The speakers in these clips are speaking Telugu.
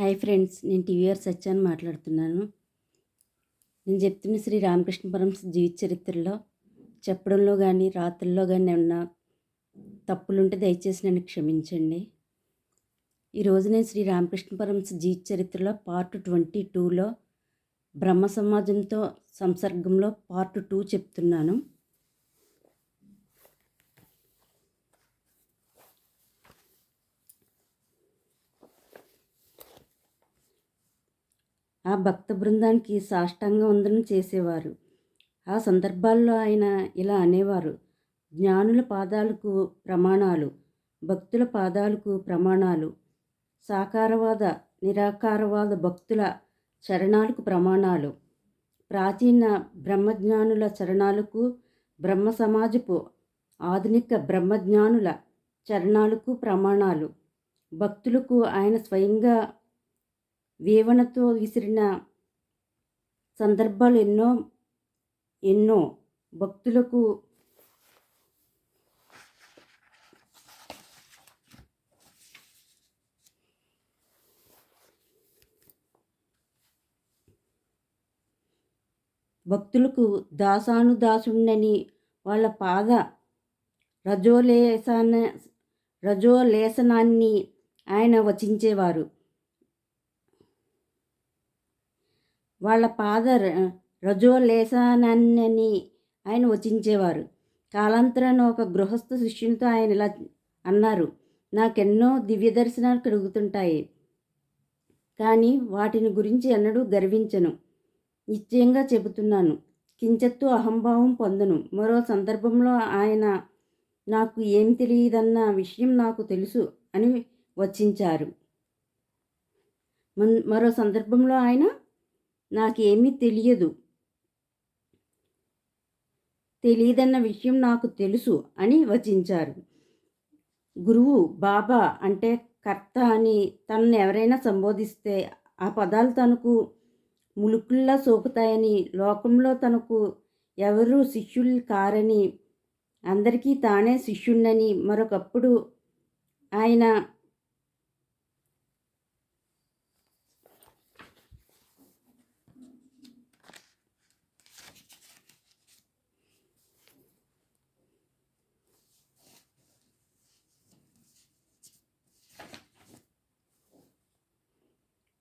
హాయ్ ఫ్రెండ్స్ నేను టీవీఆర్ సత్యాన్ని మాట్లాడుతున్నాను. నేను చెప్తున్న శ్రీ రామకృష్ణపురం జీవిత చరిత్రలో చెప్పడంలో కానీ రాత్రుల్లో కానీ ఏమన్నా తప్పులుంటే దయచేసి నన్ను క్షమించండి. ఈరోజు నేను శ్రీ రామకృష్ణపురం జీవిత చరిత్రలో పార్ట్ ట్వంటీ టూలో బ్రహ్మ సమాజంతో సంసర్గంలో పార్ట్ టూ చెప్తున్నాను. ఆ భక్త బృందానికి సాష్టాంగ వందనం చేసేవారు. ఆ సందర్భాల్లో ఆయన ఇలా అనేవారు. జ్ఞానుల పాదాలకు ప్రమాణాలు భక్తుల పాదాలకు ప్రమాణాలు సాకారవాద నిరాకారవాద భక్తుల చరణాలకు ప్రమాణాలు ప్రాచీన బ్రహ్మజ్ఞానుల చరణాలకు బ్రహ్మ సమాజపు ఆధునిక బ్రహ్మజ్ఞానుల చరణాలకు ప్రమాణాలు భక్తులకు ఆయన స్వయంగా వేవనతో విసిరిన సందర్భాలు ఎన్నో ఎన్నో భక్తులకు భక్తులకు దాసానుదాసుండని వాళ్ళ పాద రజోలేసాన రజోలేసనాన్ని ఆయన వచించేవారు. వాళ్ళ పాద రజోలేసనాన్ని ఆయన వచించేవారు. కాలాంతరాన ఒక గృహస్థ శిష్యునితో ఆయన ఇలా అన్నారు నాకెన్నో దివ్య దర్శనాలు కలుగుతుంటాయి కానీ వాటిని గురించి ఎన్నడూ గర్వించను. నిశ్చయంగా చెబుతున్నాను కించెత్తు అహంభావం పొందను. మరో సందర్భంలో ఆయన నాకు ఏం తెలియదన్న విషయం నాకు తెలుసు అని వచించారు. మరో సందర్భంలో ఆయన నాకేమీ తెలియదు. తెలియదన్న విషయం నాకు తెలుసు అని వచించారు. గురువు బాబా అంటే కర్త అని తనను ఎవరైనా సంబోధిస్తే ఆ పదాలు తనకు ములుకుల్లా సోకుతాయని లోకంలో తనకు ఎవరు శిష్యులు కారని అందరికీ తానే శిష్యుణ్ణని మరొకప్పుడు ఆయన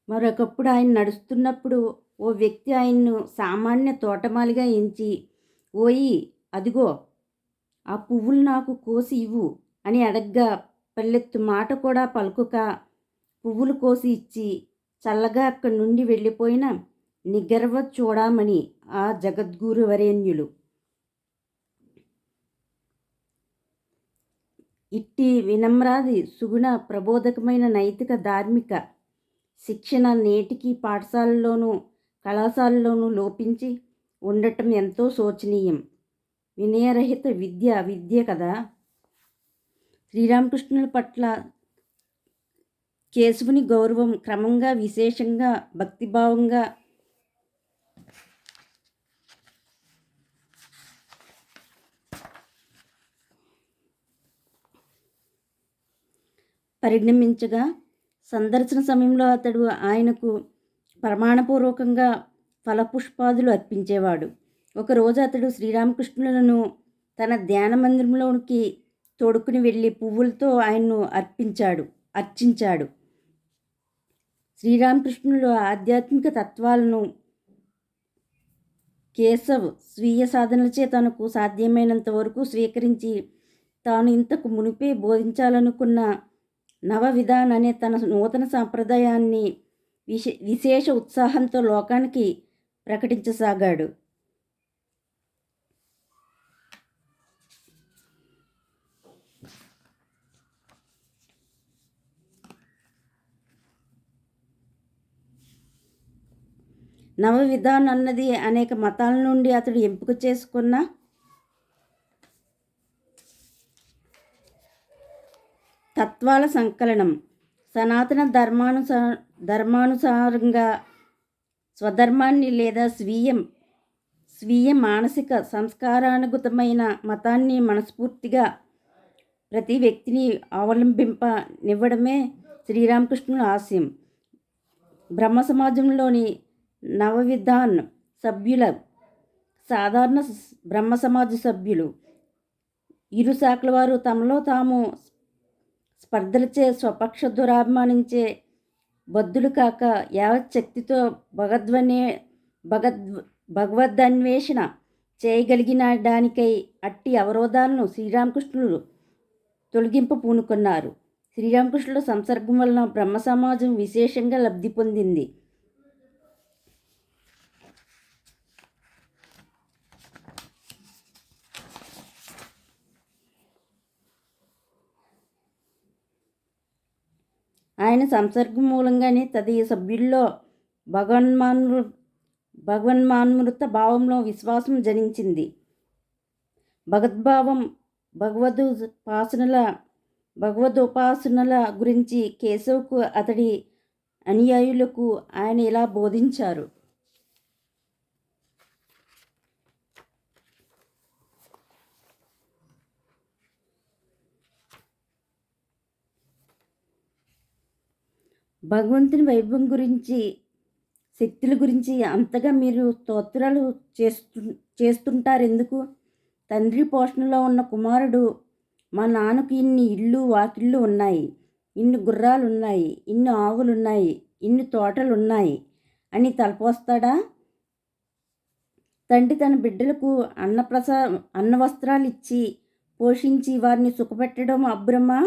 మరొకప్పుడు ఆయన నడుస్తున్నప్పుడు ఓ వ్యక్తి ఆయన్ను సామాన్య తోటమాలిగా ఎంచి ఓయి అదిగో ఆ పువ్వులు నాకు కోసి ఇవ్వు అని అడగ్గా పల్లెత్తు మాట కూడా పలుకుక పువ్వులు కోసి ఇచ్చి చల్లగా అక్కడి నుండి వెళ్ళిపోయిన నిగర్వ చూడమని ఆ జగద్గురు వరేణ్యులు. ఇట్టి వినమ్రాది సుగుణ ప్రబోధకమైన నైతిక ధార్మిక శిక్షణ నేటికి పాఠశాలల్లోనూ కళాశాలలోనూ లోపించి ఉండటం ఎంతో శోచనీయం. వినయరహిత విద్య విద్య కదా! శ్రీరామకృష్ణుల పట్ల కేశవుని గౌరవం క్రమంగా విశేషంగా భక్తిభావంగా పరిణమించగా సందర్శన సమయంలో అతడు ఆయనకు ప్రమాణపూర్వకంగా ఫలపుష్పాదులు అర్పించేవాడు. ఒకరోజు అతడు శ్రీరామకృష్ణులను తన ధ్యాన మందిరంలోనికి తోడుకుని వెళ్ళి పువ్వులతో ఆయన్ను అర్పించాడు అర్చించాడు. శ్రీరామకృష్ణులు ఆధ్యాత్మిక తత్వాలను కేశవ్ స్వీయ సాధనలచే తనకు సాధ్యమైనంత వరకు స్వీకరించి తాను ఇంతకు మునిపే బోధించాలనుకున్న నవ విధాన్ అనే తన నూతన సాంప్రదాయాన్ని విశే విశేష ఉత్సాహంతో లోకానికి ప్రకటించసాగాడు. నవ విధాన్ అన్నది అనేక మతాల నుండి అతడు ఎంపిక చేసుకున్న తత్వాల సంకలనం. సనాతన ధర్మానుసా ధర్మానుసారంగా స్వధర్మాన్ని లేదా స్వీయం స్వీయ మానసిక సంస్కారానుగతమైన మతాన్ని మనస్ఫూర్తిగా ప్రతి వ్యక్తిని అవలంబింపనివ్వడమే శ్రీరామకృష్ణుల ఆశయం. బ్రహ్మ సమాజంలోని నవవిధాన్ సభ్యుల సాధారణ బ్రహ్మ సమాజ సభ్యులు ఇరు శాఖల వారు తమలో తాము స్పర్ధలచే స్వపక్ష దురాభిమానించే బద్దులు కాక యావచ్చక్తితో భగద్వనే భగద్ భగవద్దన్వేషణ చేయగలిగిన దానికై అట్టి అవరోధాలను శ్రీరామకృష్ణులు తొలగింపు పూనుకున్నారు. శ్రీరామకృష్ణుల సంసర్గం వలన బ్రహ్మ సమాజం విశేషంగా లబ్ధి పొందింది. ఆయన సంసర్గం మూలంగానే తదియ సభ్యుల్లో భగవన్మాను భగవన్మాన్మృత భావంలో విశ్వాసం జనించింది. భగద్భావం భగవదుపాసనల భగవదుపాసనల గురించి కేశవ్కు అతడి అనుయాయులకు ఆయన ఇలా బోధించారు? భగవంతుని వైభవం గురించి శక్తుల గురించి అంతగా మీరు స్తోత్రాలు చేస్తు చేస్తుంటారు. ఎందుకు? తండ్రి పోషణలో ఉన్న కుమారుడు మా నాన్నకి ఇన్ని ఇళ్ళు వాకిళ్ళు ఉన్నాయి. ఇన్ని గుర్రాలు ఉన్నాయి ఇన్ని ఆవులు ఉన్నాయి ఇన్ని తోటలు ఉన్నాయి అని తలపోస్తాడా? తండ్రి తన బిడ్డలకు అన్నప్రసా అన్న వస్త్రాలు ఇచ్చి పోషించి వారిని సుఖపెట్టడం అభ్రమా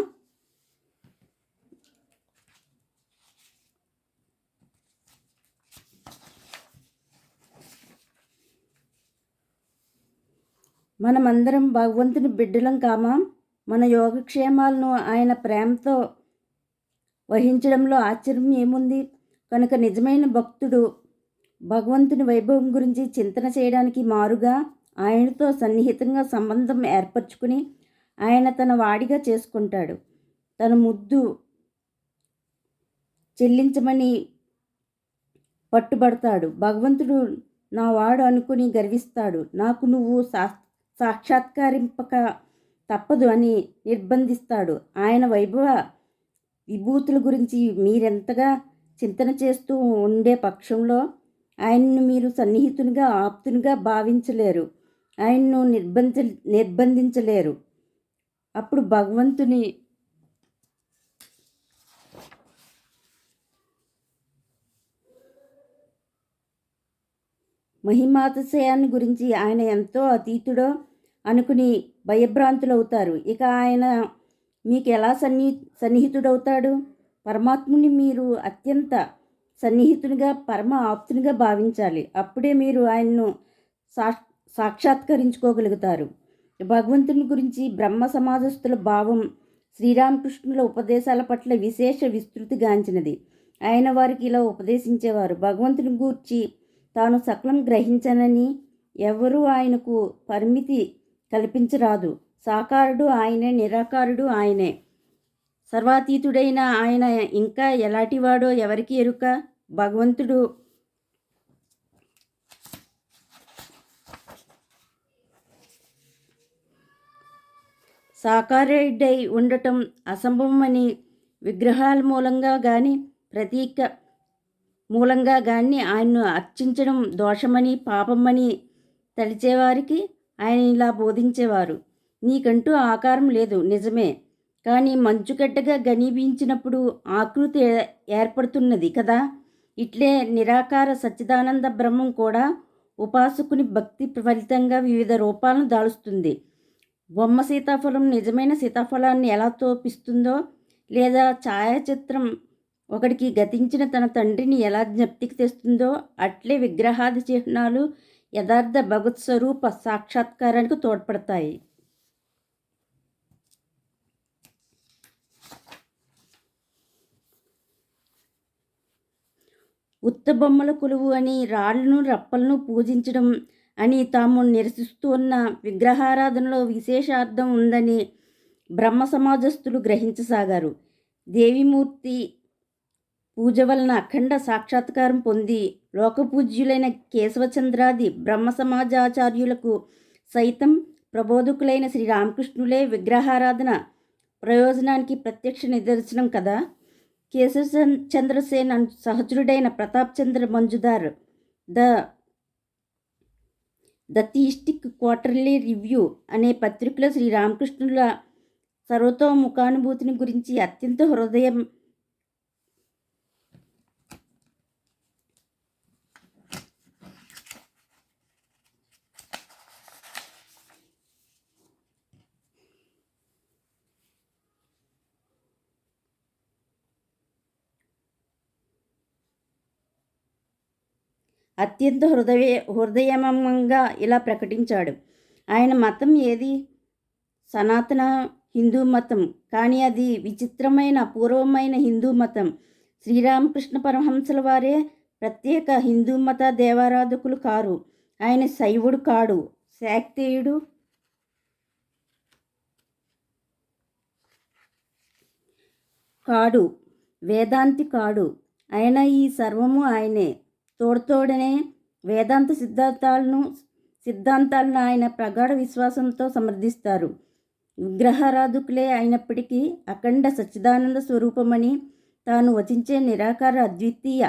మనమందరం భగవంతుని బిడ్డలం కామా? మన యోగక్షేమాలను ఆయన ప్రేమతో వహించడంలో ఆశ్చర్యం ఏముంది? కనుక నిజమైన భక్తుడు భగవంతుని వైభవం గురించి చింతన చేయడానికి మారుగా ఆయనతో సన్నిహితంగా సంబంధం ఏర్పరచుకుని ఆయన తన వాడిగా చేసుకుంటాడు. తన ముద్దు చెల్లించమని పట్టుబడతాడు. భగవంతుడు నా వాడు అనుకుని గర్విస్తాడు. నాకు నువ్వు సా సాక్షాత్కరింపక తప్పదు అని నిర్బంధిస్తాడు. ఆయన వైభవ విభూతుల గురించి మీరెంతగా చింతన చేస్తూ ఉండే పక్షంలో ఆయన్ను మీరు సన్నిహితునిగా ఆప్తునిగా భావించలేరు. ఆయన్ను నిర్బంధ నిర్బంధించలేరు. అప్పుడు భగవంతుని మహిమాతిశయాన్ని గురించి ఆయన ఎంతో అతీతుడో అనుకుని భయభ్రాంతులవుతారు. ఇక ఆయన మీకు ఎలా సన్ని సన్నిహితుడవుతాడు? పరమాత్ముని మీరు అత్యంత సన్నిహితునిగా పరమ ఆప్తునిగా భావించాలి. అప్పుడే మీరు ఆయన్ను సా సాక్షాత్కరించుకోగలుగుతారు. భగవంతుని గురించి బ్రహ్మ సమాజస్థుల భావం శ్రీరామకృష్ణుల ఉపదేశాల పట్ల విశేష విస్తృతిగాంచినది ఆయన వారికి ఇలా ఉపదేశించేవారు భగవంతుని గూర్చి తాను సకలం గ్రహించనని ఎవరూ ఆయనకు పరిమితి కల్పించరాదు. సాకారుడు ఆయనే నిరాకారుడు ఆయనే. సర్వాతీతుడైన ఆయన ఇంకా ఎలాంటివాడో ఎవరికి ఎరుక? భగవంతుడు సాకారుడై ఉండటం అసంభవమని విగ్రహాల మూలంగా కానీ ప్రతీక మూలంగా కానీ ఆయన్ను అర్చించడం దోషమని పాపమని తలిచేవారికి ఆయన ఇలా బోధించేవారు. నీకంటూ ఆకారం లేదు నిజమే. కానీ మంచుగడ్డగా గనీభించినప్పుడు ఆకృతి ఏర్పడుతున్నది కదా. ఇట్లే నిరాకార సచ్చిదానంద బ్రహ్మం కూడా ఉపాసకుని భక్తి ఫలితంగా వివిధ రూపాలను దాలుస్తుంది. బొమ్మ సీతాఫలం నిజమైన సీతాఫలాన్ని ఎలా తోపిస్తుందో లేదా ఛాయాచిత్రం ఒకడికి గతించిన తన తండ్రిని ఎలా జ్ఞప్తికి తెస్తుందో అట్లే విగ్రహాది చిహ్నాలు యథార్థ భగవత్ స్వరూప సాక్షాత్కారానికి తోడ్పడతాయి. ఉత్తబొమ్మల కొలువు అని రాళ్ళను రప్పలను పూజించడం అని తాము నిరసిస్తూ ఉన్న విగ్రహారాధనలో విశేషార్థం ఉందని బ్రహ్మ సమాజస్థులు గ్రహించసాగారు. దేవిమూర్తి పూజ వలన అఖండ సాక్షాత్కారం పొంది లోకపూజ్యులైన కేశవచంద్రాది బ్రహ్మ సమాజాచార్యులకు సైతం ప్రబోధకులైన శ్రీరామకృష్ణులే విగ్రహారాధన ప్రయోజనానికి ప్రత్యక్ష నిదర్శనం కదా? కేశవ చంద్రసేన్ అన్- సహచరుడైన Pratap Chandra Mazumdar the the quarterly review అనే పత్రికలో శ్రీరామకృష్ణుల సర్వతోముఖానుభూతిని గురించి అత్యంత హృదయం అత్యంత హృదయ హృదయమంగా ఇలా ప్రకటించాడు. ఆయన మతం ఏది? సనాతన హిందూ మతం. కానీ అది విచిత్రమైన పూర్వమైన హిందూ మతం. శ్రీరామకృష్ణ పరమహంసల వారే ప్రత్యేక హిందూ మత దేవారాధకులు కారు. ఆయన శైవుడు కాడు. శాక్తేయుడు కాడు. వేదాంతి కాడు. ఆయన ఈ సర్వము ఆయనే. తోడుతోడనే వేదాంత సిద్ధాంతాలను సిద్ధాంతాలను ఆయన ప్రగాఢ విశ్వాసంతో సమర్థిస్తారు. విగ్రహారాధకులే అయినప్పటికీ అఖండ సచ్చిదానంద స్వరూపమని తాను వచించే నిరాకార అద్వితీయ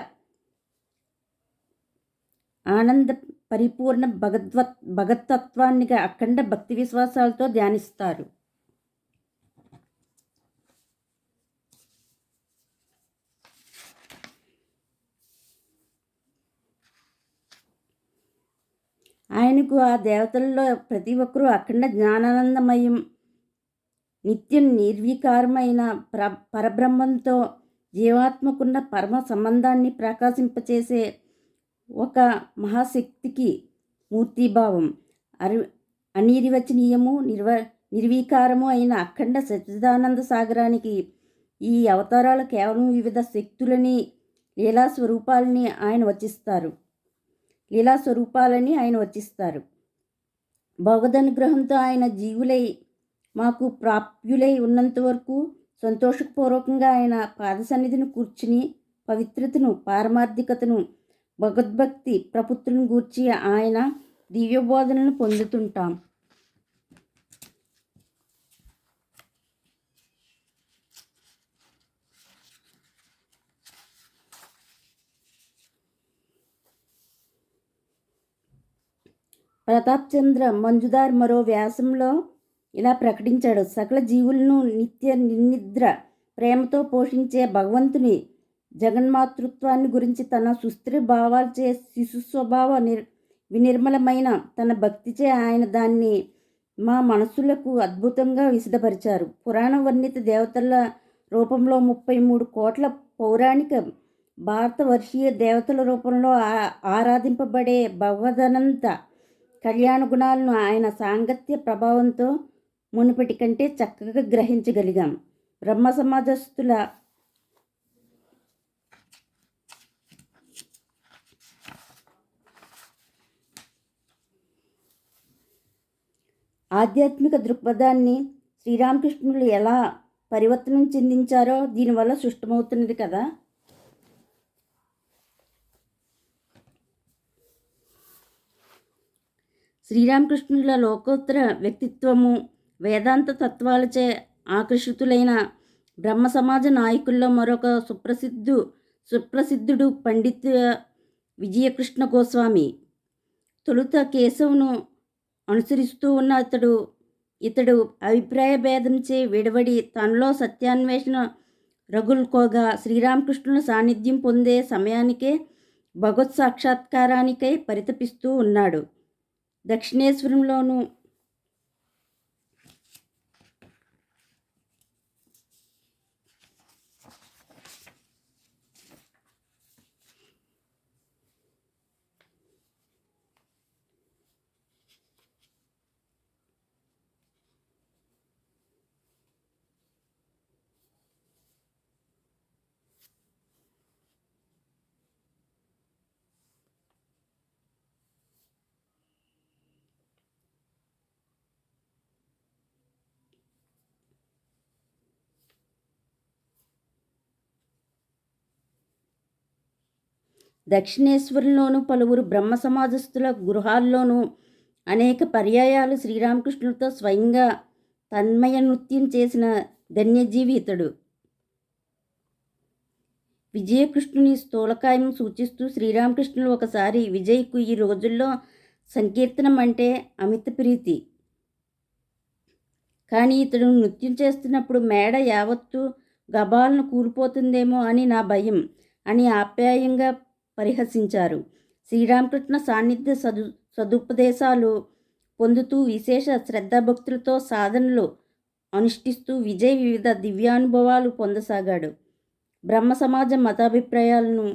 ఆనంద పరిపూర్ణ భగద్వ భగతత్వాన్ని అఖండ భక్తి విశ్వాసాలతో ధ్యానిస్తారు. ఆయనకు ఆ దేవతల్లో ప్రతి ఒక్కరూ అఖండ జ్ఞానానందమయం నిత్యం నిర్వికారమైన ప్ర పరబ్రహ్మంతో జీవాత్మకున్న పరమ సంబంధాన్ని ప్రకాశింపచేసే ఒక మహాశక్తికి మూర్తిభావం. అరి అనిర్వచనీయము నిర్వ నిర్వీకారము అయిన అఖండ సచ్చిదానంద సాగరానికి ఈ అవతారాలు కేవలం వివిధ శక్తులని లీలా స్వరూపాలని ఆయన వచిస్తారు. లీలా స్వరూపాలని ఆయన వచిస్తారు. భగవదనుగ్రహంతో ఆయన జీవులై మాకు ప్రాప్యులై ఉన్నంత వరకు సంతోషపూర్వకంగా ఆయన పాదసన్నిధిని కూర్చుని పవిత్రతను పారమార్థికతను భగవద్భక్తి ప్రపుత్రులను గూర్చి ఆయన దివ్యబోధనను పొందుతుంటాం. ప్రతాప్ చంద్ర మంజుదార్ మరో వ్యాసంలో ఇలా ప్రకటించాడు. సకల జీవులను నిత్య నిర్నిద్ర ప్రేమతో పోషించే భగవంతుని జగన్మాతృత్వాన్ని గురించి తన సుస్థిర భావాలచే శిశు స్వభావ నిర్ వినిర్మలమైన తన భక్తిచే ఆయన దాన్ని మా మనసులకు అద్భుతంగా విశదపరిచారు పురాణ వర్ణిత దేవతల రూపంలో ముప్పై మూడు కోట్ల పౌరాణిక భారత వర్షీయ దేవతల రూపంలో ఆ- ఆరాధింపబడే భగవదనంత కళ్యాణ గుణాలను ఆయన సాంగత్య ప్రభావంతో మునుపటి కంటే చక్కగా గ్రహించగలిగాం. బ్రహ్మ సమాజస్థుల ఆధ్యాత్మిక దృక్పథాన్ని శ్రీరామకృష్ణులు ఎలా పరివర్తనం చెందించారో దీనివల్ల సృష్టమవుతున్నది కదా. శ్రీరామకృష్ణుల లోకోత్తర వ్యక్తిత్వము వేదాంత తత్వాలచే ఆకర్షితులైన బ్రహ్మ సమాజ నాయకుల్లో మరొక సుప్రసిద్ధు సుప్రసిద్ధుడు పండిత విజయకృష్ణ గోస్వామి. తొలుత కేశవును అనుసరిస్తూ ఉన్న అతడు ఇతడు అభిప్రాయ భేదంచే విడవడి తనలో సత్యాన్వేషణ రగులుకోగా శ్రీరామకృష్ణుల సాన్నిధ్యం పొందే సమయానికే భగవత్ సాక్షాత్కారానికై పరితపిస్తూ ఉన్నాడు. దక్షిణేశ్వరంలోనూ దక్షిణేశ్వరంలోను పలువురు బ్రహ్మ సమాజస్థుల గృహాల్లోనూ అనేక పర్యాయాలు శ్రీరామకృష్ణులతో స్వయంగా తన్మయ నృత్యం చేసిన ధన్యజీవి ఇతడు. విజయకృష్ణుని స్థూలకాయం సూచిస్తూ శ్రీరామకృష్ణులు ఒకసారి విజయ్కు ఈ రోజుల్లో సంకీర్తనం అంటే అమిత ప్రీతి. కానీ ఇతడు నృత్యం చేస్తున్నప్పుడు మేడ యావత్తు గబాలను కూలిపోతుందేమో అని నా భయం అని ఆప్యాయంగా పరిహసించారు. శ్రీరామకృష్ణ సాన్నిధ్య సదు సదుపదేశాలు పొందుతూ విశేష శ్రద్ధాభక్తులతో సాధనలు అనుష్ఠిస్తూ విజయ్ వివిధ దివ్యానుభవాలు పొందసాగాడు. బ్రహ్మ సమాజం మతాభిప్రాయాలను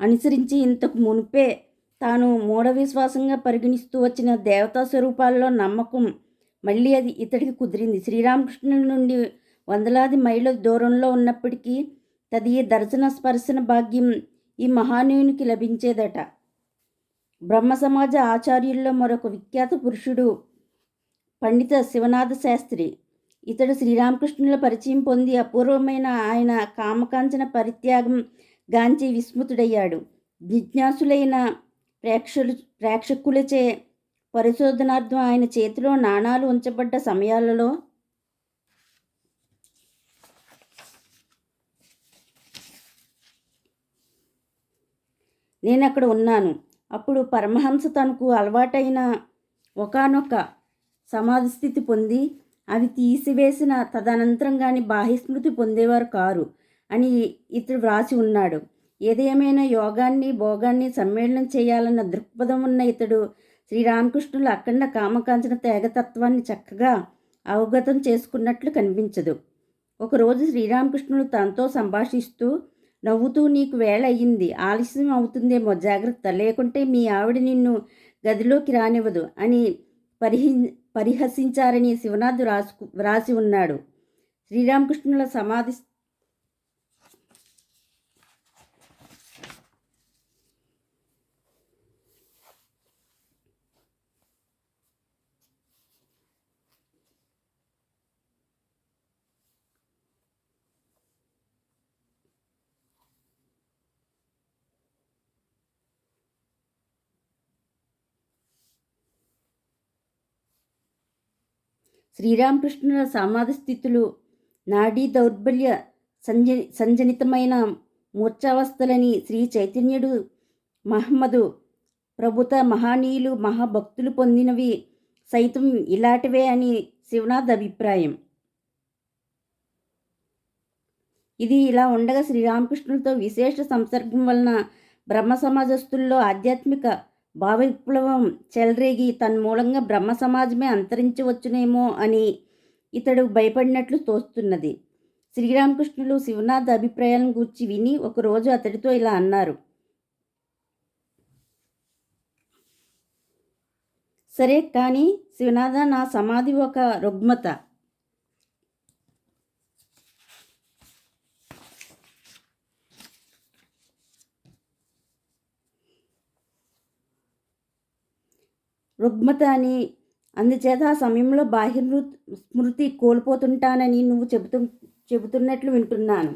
అనుసరించి ఇంతకు మునిపే తాను మూఢ విశ్వాసంగా పరిగణిస్తూ వచ్చిన దేవతా స్వరూపాల్లో నమ్మకం మళ్ళీ అది ఇతడికి కుదిరింది. శ్రీరామకృష్ణుని నుండి వందలాది మైళ్ళ దూరంలో ఉన్నప్పటికీ తది దర్శన స్పర్శన భాగ్యం ఈ మహానీయునికి లభించేదట. బ్రహ్మ సమాజ ఆచార్యుల్లో మరొక విఖ్యాత పురుషుడు పండిత శివనాథ శాస్త్రి. ఇతడు శ్రీరామకృష్ణుల పరిచయం పొంది అపూర్వమైన ఆయన కామకాంచన పరిత్యాగం గాంచి విస్మృతుడయ్యాడు. జిజ్ఞాసులైన ప్రేక్షలు ప్రేక్షకులచే పరిశోధనార్థం ఆయన చేతిలో నాణాలు ఉంచబడ్డ సమయాలలో నేను అక్కడ ఉన్నాను. అప్పుడు పరమహంస తనకు అలవాటైన ఒకనొక సమాధి స్థితి పొంది అవి తీసివేసిన తదనంతరం కానీ బాహ్యస్మృతి పొందేవారు కారు అని ఇతడు వ్రాసి ఉన్నాడు. ఏదేమైనా యోగాన్ని భోగాన్ని సమ్మేళనం చేయాలన్న దృక్పథం ఉన్న ఇతడు శ్రీరామకృష్ణుల అఖండ కామకాంచన తేగతత్వాన్ని చక్కగా అవగతం చేసుకున్నట్లు కనిపించదు. ఒకరోజు శ్రీరామకృష్ణుడు తనతో సంభాషిస్తూ నవ్వుతూ నీకు వేళ అయ్యింది. ఆలస్యం అవుతుందేమో. జాగ్రత్త. లేకుంటే మీ ఆవిడ నిన్ను గదిలోకి రానివ్వదు అని పరిహి పరిహసించారని శివనాథ్ రాసుకు వ్రాసి ఉన్నాడు. శ్రీరామకృష్ణుల సమాధి శ్రీరామకృష్ణుల సమాధి స్థితులు నాడీ దౌర్బల్య సంజ సంజనితమైన మూర్ఛావస్థలని శ్రీ చైతన్యుడు మహమ్మదు ప్రభుత మహానీయులు మహాభక్తులు పొందినవి సైతం ఇలాంటివే అని శివనాథ్ అభిప్రాయం. ఇది ఇలా ఉండగా శ్రీరామకృష్ణులతో విశేష సంసర్గం వలన బ్రహ్మ సమాజస్తుల్లో ఆధ్యాత్మిక భావిప్లవం చెలరేగి తన మూలంగా బ్రహ్మ సమాజమే అంతరించవచ్చునేమో అని ఇతడు భయపడినట్లు తోస్తున్నది. శ్రీరామకృష్ణులు శివనాథ్ అభిప్రాయాలను గూర్చి విని ఒకరోజు అతడితో ఇలా అన్నారు. సరే కానీ శివనాథ నా సమాధి ఒక రుగ్మత. రుగ్మత అని అందుచేత ఆ సమయంలో బాహ్య స్మృతి కోల్పోతుంటానని నువ్వు చెబుతు చెబుతున్నట్లు వింటున్నాను.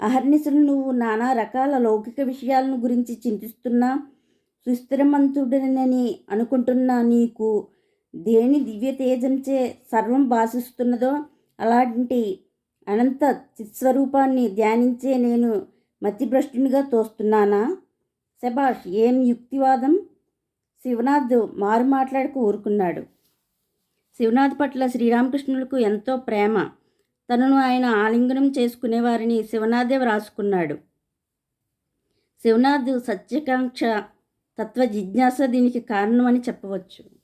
అహర్నిశలు నువ్వు నానా రకాల లౌకిక విషయాలను గురించి చింతిస్తున్నా సుస్థిరమంతుడనని అనుకుంటున్నా నీకు. దేని దివ్య తేజంచే సర్వం భాషిస్తున్నదో అలాంటి అనంత చిత్స్వరూపాన్ని ధ్యానించే నేను మతిభ్రష్టునిగా తోస్తున్నానా? శభాష్ ఏం యుక్తివాదం? శివనాథ్ మారు మాట్లాడుకు ఊరుకున్నాడు. శివనాథ్ పట్ల శ్రీరామకృష్ణులకు ఎంతో ప్రేమ. తనను ఆయన ఆలింగనం చేసుకునేవారిని శివనాథే వ్రాసుకున్నాడు. శివనాథ్ సత్యకాంక్ష తత్వ జిజ్ఞాస దీనికి కారణమని చెప్పవచ్చు.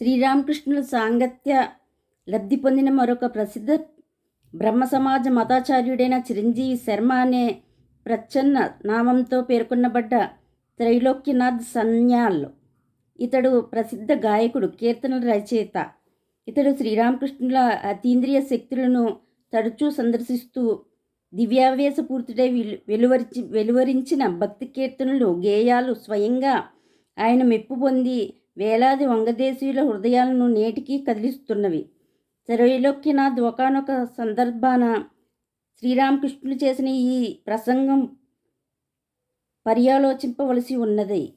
శ్రీరామకృష్ణుల సాంగత్య లబ్ధి పొందిన మరొక ప్రసిద్ధ బ్రహ్మ సమాజ మతాచార్యుడైన చిరంజీవి శర్మ అనే ప్రచ్ఛన్న నామంతో పేర్కొనబడ్డ త్రైలోక్యనాథ్ సన్యాల్ ఇతడు ప్రసిద్ధ గాయకుడు కీర్తనల రచయిత. ఇతడు శ్రీరామకృష్ణుల అతీంద్రియ శక్తులను తరచూ సందర్శిస్తూ దివ్యావేశపూర్తుడై వెలువరించి వెలువరించిన భక్తి కీర్తనలు గేయాలు స్వయంగా ఆయన మెప్పు పొంది వేలాది వంగదేశీయుల హృదయాలను నేటికీ కదిలిస్తున్నవి. త్రైలోక్యనాథ్ ఒకనొక సందర్భాన శ్రీరామకృష్ణులు చేసిన ఈ ప్రసంగం పర్యాలోచింపవలసి ఉన్నది.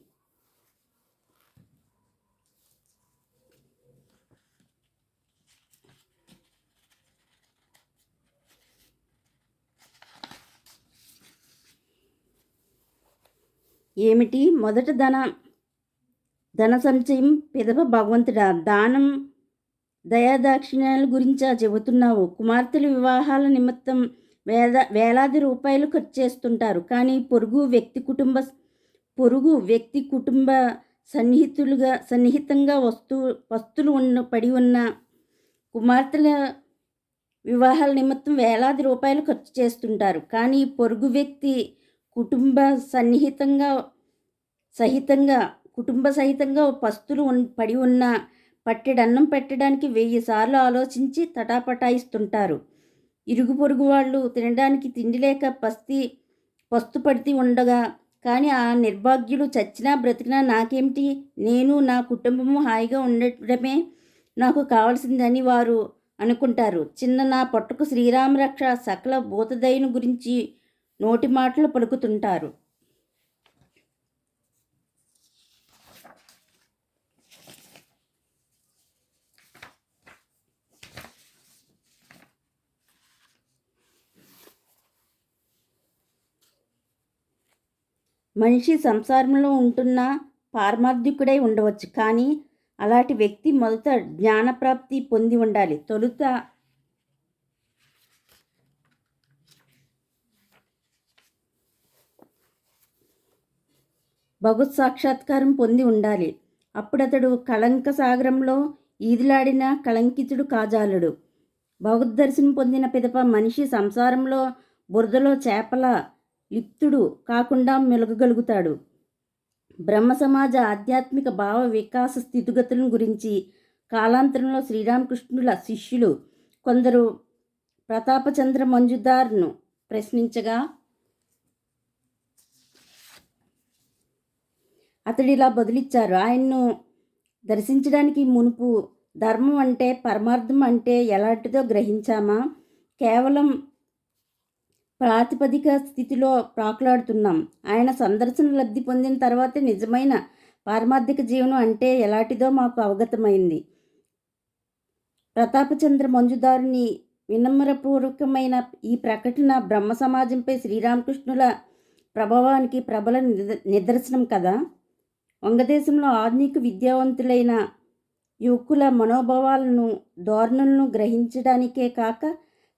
ఏమిటి? మొదట ధన ధన సంచయం పిదప భగవంతుడా దానం దయాదాక్షిణ్యాల గురించా చెబుతున్నావు. కుమార్తెల వివాహాల నిమిత్తం వేద వేలాది రూపాయలు ఖర్చు చేస్తుంటారు. కానీ పొరుగు వ్యక్తి కుటుంబ పొరుగు వ్యక్తి కుటుంబ సన్నిహితులుగా సన్నిహితంగా వస్తు వస్తులు ఉన్న పడి ఉన్న కుమార్తెల వివాహాల నిమిత్తం వేలాది రూపాయలు ఖర్చు చేస్తుంటారు. కానీ పొరుగు వ్యక్తి కుటుంబ సన్నిహితంగా సహితంగా కుటుంబ సహితంగా పస్తులు పడి ఉన్న పట్టెడన్నం పెట్టడానికి వెయ్యి సార్లు ఆలోచించి తటాపటాయిస్తుంటారు. ఇరుగు పొరుగు వాళ్ళు తినడానికి తిండి లేక పస్తి పస్తు పడితే ఉండగా కానీ ఆ నిర్భాగ్యులు చచ్చినా బ్రతికినా నాకేమిటి? నేను నా కుటుంబము హాయిగా ఉండటమే నాకు కావాల్సిందని వారు అనుకుంటారు. చిన్న నా పట్టుకు శ్రీరామరక్ష సకల భూతదయను గురించి నోటి మాటలు పలుకుతుంటారు. మనిషి సంసారంలో ఉంటున్న పారమార్థికుడై ఉండవచ్చు. కానీ అలాంటి వ్యక్తి మొదట జ్ఞానప్రాప్తి పొంది ఉండాలి. తొలుత భగవత్ సాక్షాత్కారం పొంది ఉండాలి. అప్పుడతడు కళంక సాగరంలో ఈదిలాడిన కళంకితుడు కాజాలుడు. భగవద్దర్శనం పొందిన పిదప మనిషి సంసారంలో బురదలో చేపల లిప్తుడు కాకుండా మెలగగలుగుతాడు. బ్రహ్మ సమాజ ఆధ్యాత్మిక భావ వికాస స్థితిగతులను గురించి కాలాంతరంలో శ్రీరామకృష్ణుల శిష్యులు కొందరు ప్రతాపచంద్ర మంజుదార్ను ప్రశ్నించగా అతడిలా బదిలిచ్చారు. ఆయన్ను దర్శించడానికి మునుపు ధర్మం అంటే పరమార్థం అంటే ఎలాంటిదో గ్రహించామా? కేవలం ప్రాతిపదిక స్థితిలో ప్రాకులాడుతున్నాం. ఆయన సందర్శన లబ్ధి పొందిన తర్వాత నిజమైన పారమార్థిక జీవనం అంటే ఎలాంటిదో మాకు అవగతమైంది. ప్రతాపచంద్ర మంజుదారుని వినమ్రపూర్వకమైన ఈ ప్రకటన బ్రహ్మ సమాజంపై శ్రీరామకృష్ణుల ప్రభావానికి ప్రబల నిదర్శనం కదా? వంగదేశంలో ఆధునిక విద్యావంతులైన యువకుల మనోభావాలను ధోరణులను గ్రహించడానికే కాక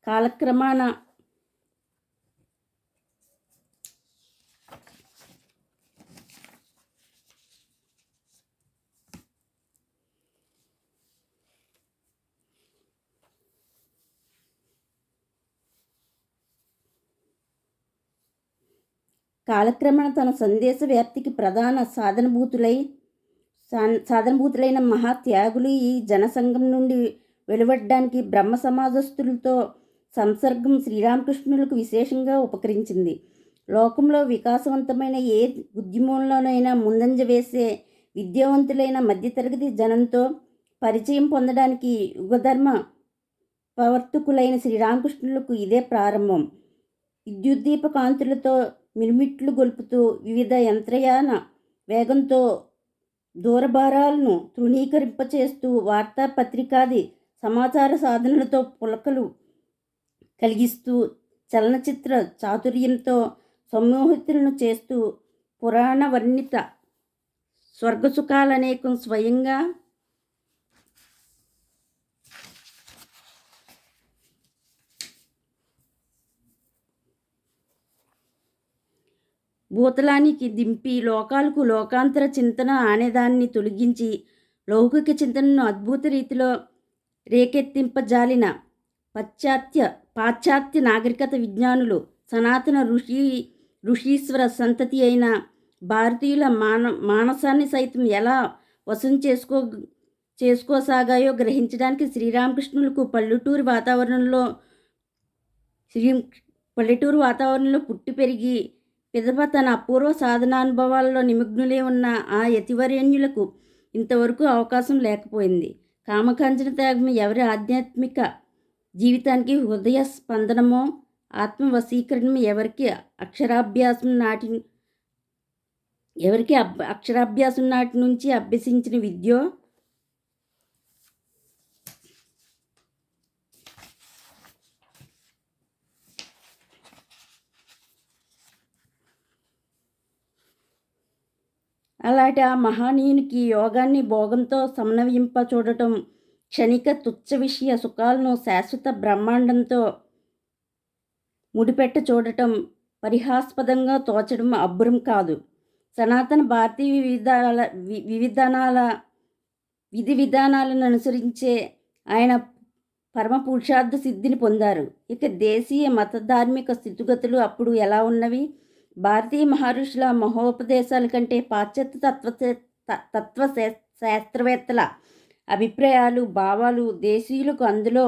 కాలక్రమాన కాలక్రమణ తన సందేశ వ్యాప్తికి ప్రధాన సాధనభూతులై సాధనభూతులైన మహాత్యాగులు ఈ జనసంఘం నుండి వెలువడ్డానికి బ్రహ్మ సమాజస్థులతో సంసర్గం శ్రీరామకృష్ణులకు విశేషంగా ఉపకరించింది. లోకంలో వికాసవంతమైన ఏ ఉద్యమంలోనైనా ముందంజ వేసే విద్యావంతులైన మధ్యతరగతి జనంతో పరిచయం పొందడానికి యుగధర్మ ప్రవర్తకులైన శ్రీరామకృష్ణులకు ఇదే ప్రారంభం. విద్యుద్దీప కాంతులతో మిరుమిట్లు గొలుపుతూ వివిధ యంత్రయాన వేగంతో దూరభారాలను తృణీకరింపచేస్తూ వార్తాపత్రికాది సమాచార సాధనలతో పులకలు కలిగిస్తూ చలనచిత్ర చాతుర్యంతో సమ్మోహితులను చేస్తూ పురాణ వర్ణిత స్వర్గసుఖాలనేకం స్వయంగా భూతలానికి దింపి లోకాలకు లోకాంతర చింతన అనేదాన్ని తొలగించి లౌకిక చింతనను అద్భుత రీతిలో రేకెత్తింపజాలిన పాశ్చాత్య పాశ్చాత్య నాగరికత విజ్ఞానులు సనాతన ఋషి ఋషీశ్వర సంతతి అయిన భారతీయుల మాన మానసాన్ని సైతం ఎలా వశం చేసుకో చేసుకోసాగాయో గ్రహించడానికి శ్రీరామకృష్ణులకు పల్లెటూరు వాతావరణంలో శ్రీ పల్లెటూరు వాతావరణంలో పుట్టి పెరిగి పిదప తన అపూర్వ సాధనానుభవాల్లో నిమగ్నులే ఉన్న ఆ యతివరేణ్యులకు ఇంతవరకు అవకాశం లేకపోయింది. కామకాంచన త్యాగం ఎవరి ఆధ్యాత్మిక జీవితానికి హృదయ స్పందనమో ఆత్మవశీకరణం ఎవరికి అక్షరాభ్యాసం నాటి ఎవరికి అబ్ అక్షరాభ్యాసం నాటి నుంచి అభ్యసించిన విద్యో అలాంటి ఆ మహనీయునికి యోగాన్ని భోగంతో సమన్వయింప చూడటం క్షణిక తుచ్చ విషయ సుఖాలను శాశ్వత బ్రహ్మాండంతో ముడిపెట్ట చూడటం పరిహాస్పదంగా తోచడం అబ్బురం కాదు. సనాతన భారతీయ వివిధాల వివిధానాల విధి విధానాలను అనుసరించే ఆయన పరమ పురుషార్థ సిద్ధిని పొందారు. ఇక దేశీయ మత ధార్మిక స్థితిగతులు అప్పుడు ఎలా ఉన్నవి? భారతీయ మహర్షుల మహోపదేశాల కంటే పాశ్చాత్య తత్వ తత్వ శాస్త్రవేత్తల అభిప్రాయాలు భావాలు దేశీయులకు అందులో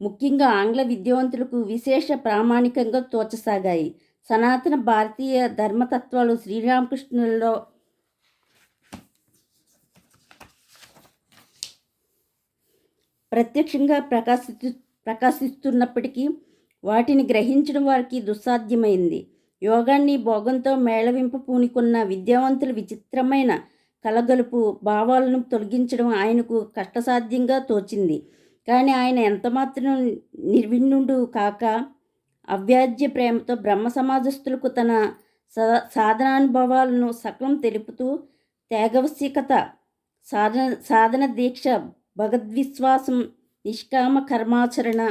ముఖ్యంగా ఆంగ్ల విద్యావంతులకు విశేష ప్రామాణికంగా తోచసాగాయి. సనాతన భారతీయ ధర్మతత్వాలు శ్రీరామకృష్ణులలో ప్రత్యక్షంగా ప్రకాశి ప్రకాశిస్తున్నప్పటికీ వాటిని గ్రహించడం వారికి దుస్సాధ్యమైంది. యోగాన్ని భోగంతో మేళవింపు పూనుకున్న విద్యావంతుల విచిత్రమైన కలగలుపు భావాలను తొలగించడం ఆయనకు కష్టసాధ్యంగా తోచింది. కానీ ఆయన ఎంతమాత్రం నిర్విణ్ణుడు కాక అవ్యాజ్య ప్రేమతో బ్రహ్మ సమాజస్థులకు తన సాధనానుభవాలను సకలం తెలుపుతూ త్యాగవశ్యకత సాధన సాధన దీక్ష భగద్విశ్వాసం నిష్కామ కర్మాచరణ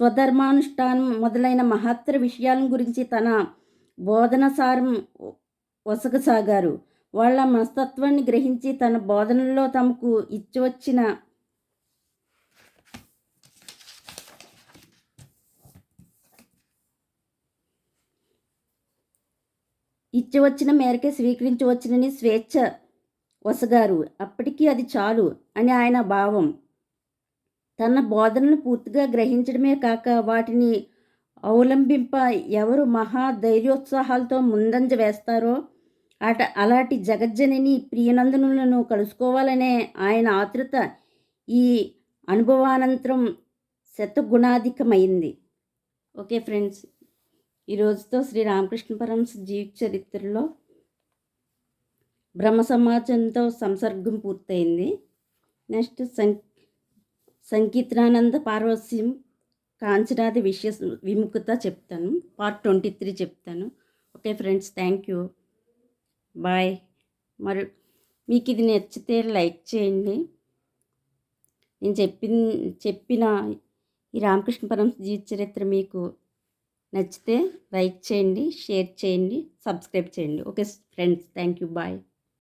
స్వధర్మానుష్ఠానం మొదలైన మహత్తర విషయాల గురించి తన బోధన సారం వసగసాగారు వాళ్ళ మనస్తత్వాన్ని గ్రహించి తన బోధనల్లో తమకు ఇచ్చివచ్చిన ఇచ్చివచ్చిన మేరకే స్వీకరించవచ్చునని స్వేచ్ఛ వసగారు అప్పటికీ అది చాలు అని ఆయన భావం. తన బోధనను పూర్తిగా గ్రహించడమే కాక వాటిని అవలంబింప ఎవరు మహా ధైర్యోత్సాహాలతో ముందంజ వేస్తారో అట అలాంటి జగజ్జనని ప్రియనందనులను కలుసుకోవాలనే ఆయన ఆతృత ఈ అనుభవానంతరం శతగుణాధికమైంది. ఓకే ఫ్రెండ్స్ ఈరోజుతో శ్రీ రామకృష్ణ పరమస్ జీవిత చరిత్రలో బ్రహ్మ సమాజంతో సంసర్గం పూర్తయింది. నెక్స్ట్ సం సంకీర్తనానంద పార్వస్యం కాంచనాది విషయ విముఖత చెప్తాను. పార్ట్ ట్వంటీ త్రీ చెప్తాను. Okay friends thank you. Bye. మరి మీకు ఇది నచ్చితే లైక్ చేయండి. నేను చెప్పిన చెప్పిన ఈ రామకృష్ణ పరమ జీవిత చరిత్ర మీకు నచ్చితే లైక్ చేయండి షేర్ చేయండి సబ్స్క్రైబ్ చేయండి. Okay friends thank you. Bye.